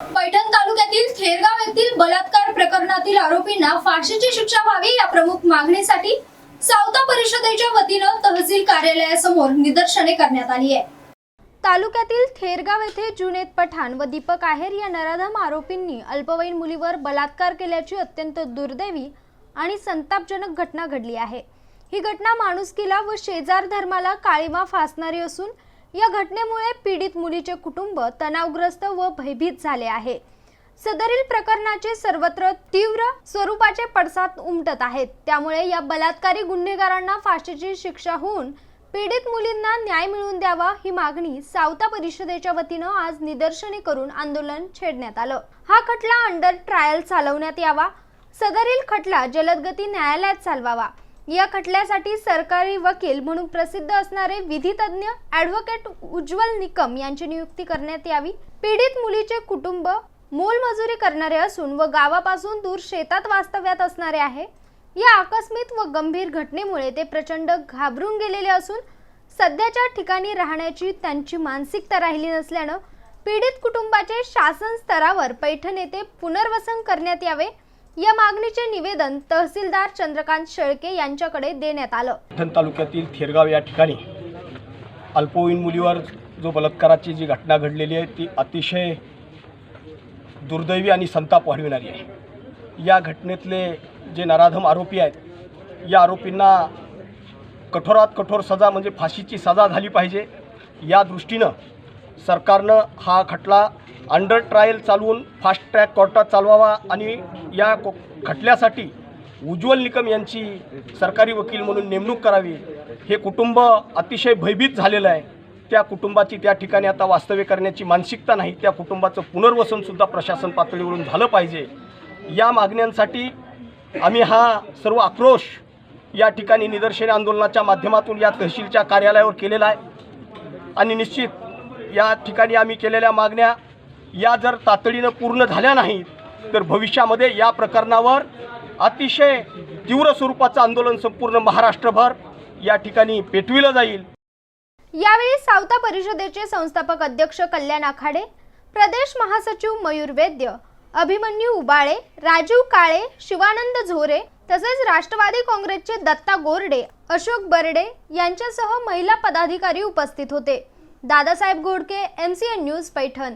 पैठण तालुक्यातील थेरगाव येथील बलात्कार प्रकरणातील आरोपींना फाशीची शिक्षा व्हावी या प्रमुख मागणीसाठी सावता परिषदेच्या वतीनं तहसील कार्यालयासमोर निदर्शने करण्यात आली आहे. तालुक्यातील थेरगाव येथे जुनेद पठाण व दीपक आहेर या नराधम आरोपींनी अल्पवयीन मुलीवर बलात्कार केल्याची अत्यंत दुर्दैवी आणि संतापजनक घटना घडली आहे. ही घटना माणुसकीला व शेजार धर्माला काळीमा फासणारी असून या घटनेमुळे पीडित मुलीचे कुटुंब तणावग्रस्त व भयभीत झाले आहे. सदरील प्रकरणाचे सर्वत्र तीव्र स्वरूपाचे पडसाद उमटत आहेत. त्यामुळे या बलात्कारी गुन्हेगारांना फाशीची शिक्षा होऊन पीडित मुलींना न्याय मिळवून द्यावा ही मागणी सावता परिषदेच्या वतीनं आज निदर्शने करून आंदोलन छेडण्यात आलं. हा खटला अंडर ट्रायल चालवण्यात यावा. सदरील खटला जलदगती न्यायालयात चालवावा. या खटल्यासाठी सरकारी वकील म्हणून प्रसिद्ध असणारे विधितज्ञ ॲडव्होकेट उज्ज्वल निकम यांची नियुक्ती करण्यात यावी. पीडित मुलीचे कुटुंब मोलमजुरी करणारे असून व गावापासून दूर शेतात वास्तव्यात असणारे आहे. या आकस्मिक व गंभीर घटनेमुळे ते प्रचंड घाबरून गेलेले असून सध्याच्या ठिकाणी राहण्याची त्यांची मानसिकता राहिली नसल्यानं पीडित कुटुंबाचे शासन स्तरावर पैठण येथे पुनर्वसन करण्यात यावे. या मागणीचे निवेदन तहसीलदार चंद्रकांत शेळके यांच्याकडे देण्यात आलं. पैठण तालुक्यातील थेरगाव या ठिकाणी अल्पवयीन मुलीवर जो बलात्काराची जी घटना घडलेली आहे ती अतिशय दुर्दैवी आणि संताप वाढविणारी आहे. या घटनेतले जे नराधम आरोपी आहेत या आरोपींना कठोरात कठोर सजा म्हणजे फाशीची सजा झाली पाहिजे. या दृष्टीनं सरकारनं हा खटला अंडर ट्रायल चालवून फास्ट ट्रॅक कोर्टात चालवावा आणि या को खटल्यासाठी उज्ज्वल निकम यांची सरकारी वकील म्हणून नेमणूक करावी. हे कुटुंब अतिशय भयभीत झालेलं आहे. त्या कुटुंबाची त्या ठिकाणी आता वास्तव्य करण्याची मानसिकता नाही. त्या कुटुंबाचं पुनर्वसनसुद्धा प्रशासन पातळीवरून झालं पाहिजे. या मागण्यांसाठी आम्ही हा सर्व आक्रोश या ठिकाणी निदर्शने आंदोलनाच्या माध्यमातून या तहसीलच्या कार्यालयावर केलेला आहे. आणि निश्चित या ठिकाणी आम्ही केलेल्या मागण्या या जर तातडीनं पूर्ण झाल्या नाहीत तर भविष्यामध्ये या प्रकरणावर अतिशय तीव्र स्वरूपाचं आंदोलन संपूर्ण महाराष्ट्रभर या ठिकाणी पेटविलं जाईल. यावेळी सावता परिषदेचे संस्थापक अध्यक्ष कल्याण आखाडे प्रदेश महासचिव मयूर वैद्य अभिमन्यू उबाळे राजीव काळे शिवानंद झोरे तसेच राष्ट्रवादी काँग्रेसचे दत्ता गोरडे अशोक बर्डे यांच्यासह महिला पदाधिकारी उपस्थित होते. Dadasaheb Godke M C N news Paithan.